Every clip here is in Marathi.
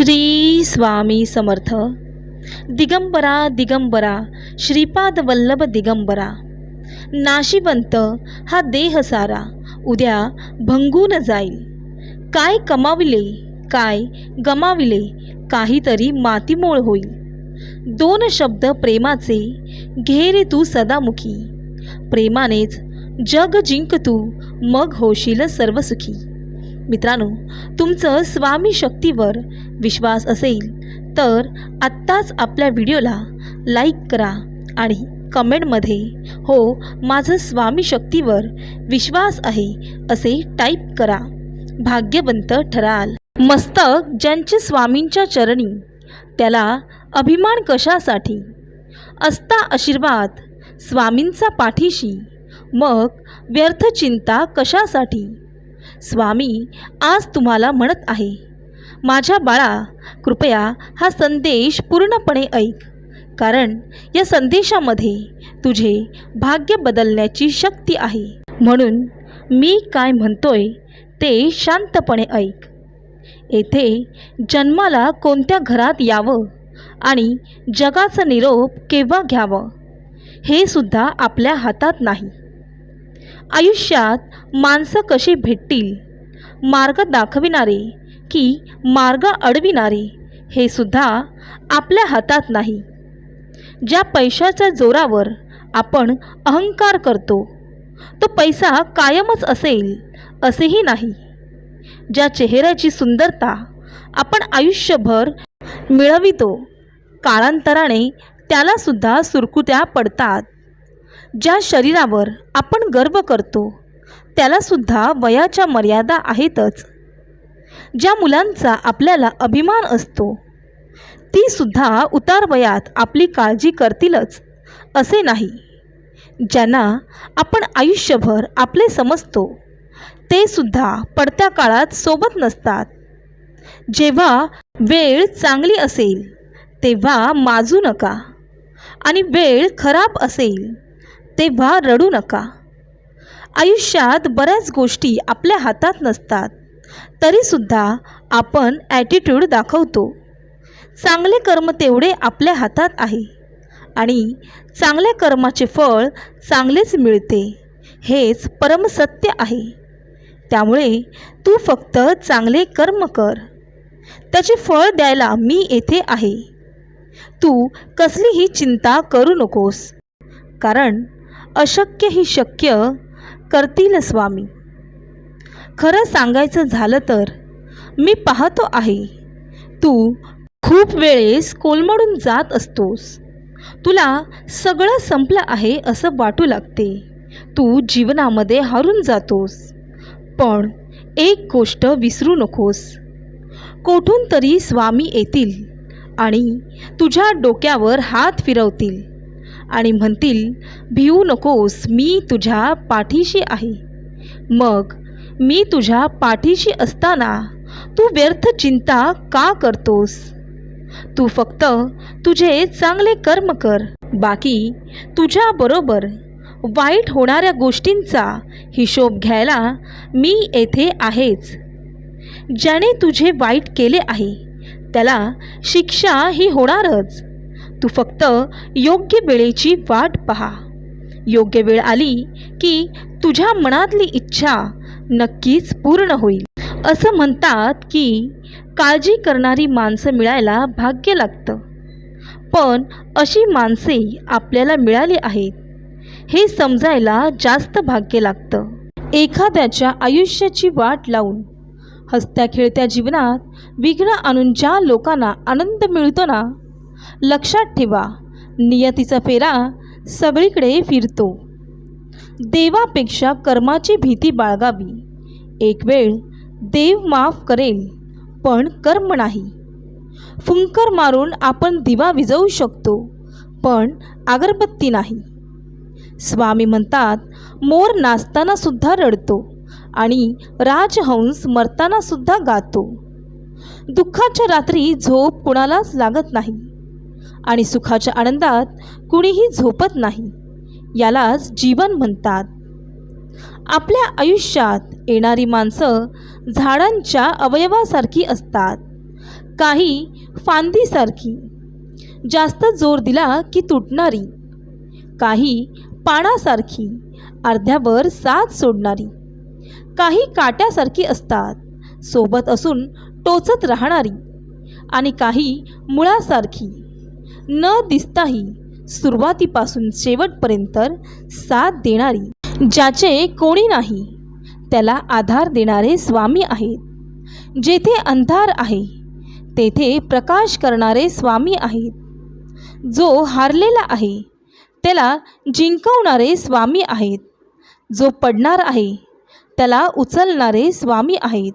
श्री स्वामी समर्थ. दिगंबरा दिगंबरा श्रीपाद वल्लभ दिगंबरा. नाशिवंत हा देह सारा उद्या भंगून जाईल. काय कमाविले काय गमाविले काहीतरी मातीमोळ होईल. दोन शब्द प्रेमाचे घेरे तू सदामुखी. प्रेमानेच जग जिंक तू मग होशील सर्वसुखी. मित्रांनो तुमचं स्वामी शक्तीवर विश्वास असेल तर आत्ताच आपल्या व्हिडिओला लाईक करा आणि कमेंटमध्ये हो माझं स्वामी शक्तीवर विश्वास आहे असे टाईप करा. भाग्यवंत ठराल. मस्तक ज्यांचे स्वामींच्या चरणी त्याला अभिमान कशासाठी? असता आशीर्वाद स्वामींचा पाठीशी मग व्यर्थ चिंता कशासाठी? स्वामी आज तुम्हाला म्हणत आहे. माझ्या बाळा कृपया हा संदेश पूर्णपणे ऐक. कारण या संदेशामध्ये तुझे भाग्य बदलण्याची शक्ती आहे. म्हणून मी काय म्हणतोय ते शांतपणे ऐक. येथे जन्माला कोणत्या घरात यावं आणि जगाचा निरोप केव्हा घ्यावं हे सुद्धा आपल्या हातात नाही. आयुष्यात माणसं कशी भेटतील? मार्ग दाखविणारे की मार्ग अडविणारे हे सुद्धा आपल्या हातात नाही. ज्या पैशाच्या जोरावर आपण अहंकार करतो तो पैसा कायमच असेल असेही नाही. ज्या चेहऱ्याची सुंदरता आपण आयुष्यभर मिळवितो कालांतराने त्यालासुद्धा सुरकुत्या पडतात. ज्या शरीरावर आपण गर्व करतो त्यालासुद्धा वयाच्या मर्यादा आहेतच. ज्या मुलांचा आपल्याला अभिमान असतो तीसुद्धा उतार वयात आपली काळजी करतीलच असे नाही. ज्यांना आपण आयुष्यभर आपले समजतो ते सुद्धा पडत्या काळात सोबत नसतात. जेव्हा वेळ चांगली असेल तेव्हा माजू नका. आणि वेळ खराब असेल तेव्हा रडू नका. आयुष्यात बऱ्याच गोष्टी आपल्या हातात नसतात. तरीसुद्धा आपण ॲटिट्यूड दाखवतो. चांगले कर्म तेवढे आपल्या हातात आहे. आणि चांगल्या कर्माचे फळ चांगलेच मिळते. हेच परमसत्य आहे. त्यामुळे तू फक्त चांगले कर्म कर. त्याचे फळ द्यायला मी येथे आहे. तू कसलीही चिंता करू नकोस. कारण अशक्य ही शक्य करतील स्वामी. खरं सांगायचं झालं तर मी पाहतो आहे तू खूप वेळेस कोलमडून जात असतोस. तुला सगळं संपलं आहे असं वाटू लागते. तू जीवनामध्ये हारून जातोस. पण एक गोष्ट विसरू नकोस. कोठून तरी स्वामी येतील आणि तुझ्या डोक्यावर हात फिरवतील. आणि म्हणतील भिवू नकोस मी तुझ्या पाठीशी आहे. मग मी तुझ्या पाठीशी असताना तू व्यर्थ चिंता का करतोस? तू फक्त तुझे चांगले कर्म कर. बाकी तुझ्याबरोबर वाईट होणाऱ्या गोष्टींचा हिशोब घ्यायला मी येथे आहेच. ज्याने तुझे वाईट केले आहे त्याला शिक्षा ही होणारच. तू फक्त योग्य वेळेची वाट पहा. योग्य वेळ आली की तुझ्या मनातली इच्छा नक्कीच पूर्ण होईल. असं म्हणतात की काळजी करणारी माणसं मिळायला भाग्य लागतं. पण अशी माणसे आपल्याला मिळाली आहेत. हे समजायला जास्त भाग्य लागतं. एखाद्याच्या आयुष्याची वाट लावून हसत्या खेळत्या जीवनात विघ्न आणून ज्या लोकांना आनंद मिळतो ना लक्षात ठेवा नियतीचा फेरा सगळीकडे फिरतो. देवापेक्षा कर्माची भीती बाळगावी. एक वेळ देव माफ करेल पण कर्म नाही. फुंकर मारून आपण दिवा विजवू शकतो पण अगरबत्ती नाही. स्वामी म्हणतात मोर नाचताना सुद्धा रडतो आणि राजहंस मरताना सुद्धा गातो. दुःखाच्या रात्री झोप कुणालाच लागत नाही. आणि सुखाच्या आनंदात कुणीही झोपत नाही. यालाच जीवन म्हणतात. आपल्या आयुष्यात येणारी माणसं झाडांच्या अवयवासारखी असतात. काही फांदीसारखी. जास्त जोर दिला की तुटणारी. काही पानासारखी अर्ध्यावर साथ सोडणारी. काही काट्यासारखी असतात सोबत असून टोचत राहणारी. आणि काही मुळासारखी. न दिसताही सुरुवातीपासून शेवटपर्यंत साथ देणारी ज्याचे कोणी नाही त्याला आधार देणारे स्वामी आहेत. जेथे अंधार आहे तेथे प्रकाश करणारे स्वामी आहेत. जो हारलेला आहे त्याला जिंकवणारे स्वामी आहेत. जो पडणार आहे त्याला उचलणारे स्वामी आहेत.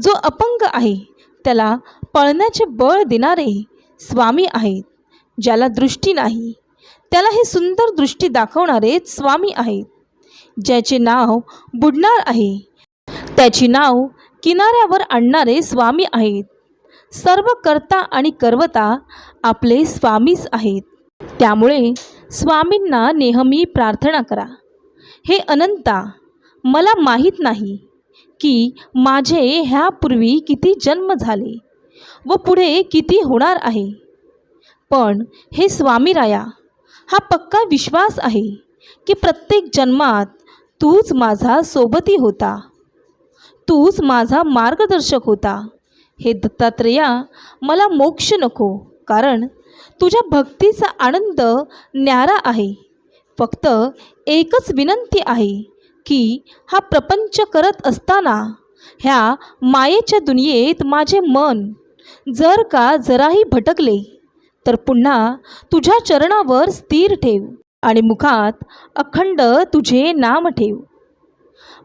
जो अपंग आहे त्याला पळण्याचे बळ देणारे स्वामी आहेत. ज्याला दृष्टी नाही त्याला हे सुंदर दृष्टी दाखवणारे स्वामी आहेत ज्याचे नाव बुडणार आहे. त्याची नाव किनाऱ्यावर आणणारे स्वामी आहेत. सर्व करता आणि कर्वता आपले स्वामीच आहेत. त्यामुळे स्वामींना नेहमी प्रार्थना करा. हे अनंता मला माहीत नाही की माझे ह्यापूर्वी किती जन्म झाले व पुढे किती होणार आहे. पण हे स्वामीराया हा पक्का विश्वास आहे की प्रत्येक जन्मात तूच माझा सोबती होता. तूच माझा मार्गदर्शक होता. हे दत्तात्रेया मला मोक्ष नको कारण तुझ्या भक्तीचा आनंद न्यारा आहे. फक्त एकच विनंती आहे की हा प्रपंच करत असताना ह्या मायेच्या दुनियेत माझे मन जर का जराही भटकले तर पुन्हा तुझ्या चरणावर स्थिर ठेव आणि मुखात अखंड तुझे नाम ठेव.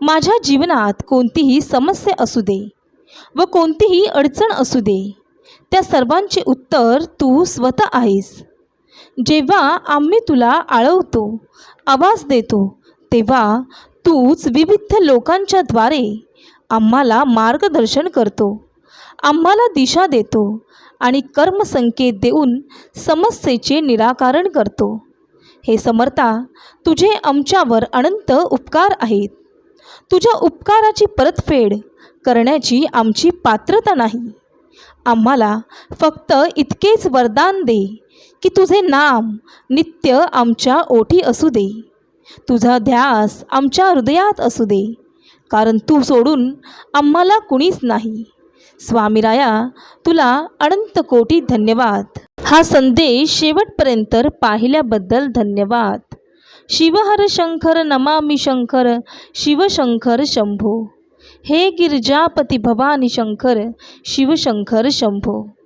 माझ्या जीवनात कोणतीही समस्या असू दे व कोणतीही अडचण असू दे. त्या सर्वांचे उत्तर तू स्वतः आहेस. जेव्हा आम्ही तुला आळवतो आवाज देतो तेव्हा तूच विविध लोकांच्याद्वारे आम्हाला मार्गदर्शन करतो आम्हाला दिशा देतो आणि कर्मसंकेत देऊन समस्येचे निराकरण करतो. हे समर्था तुझे आमच्यावर अनंत उपकार आहेत. तुझ्या उपकाराची परतफेड करण्याची आमची पात्रता नाही. आम्हाला फक्त इतकेच वरदान दे की तुझे नाम नित्य आमच्या ओठी असू दे. तुझा ध्यास आमच्या हृदयात असू दे कारण तू सोडून आम्हाला कुणीच नाही. स्वामीराया तुला अनंत कोटी धन्यवाद. हा संदेश शेवटपर्यंत पाहिल्याबद्दल धन्यवाद. शिवहर शंकर नमामी शंकर शिवशंकर शंभो. हे गिरजापती भवानी शंकर शिवशंकर शंभो.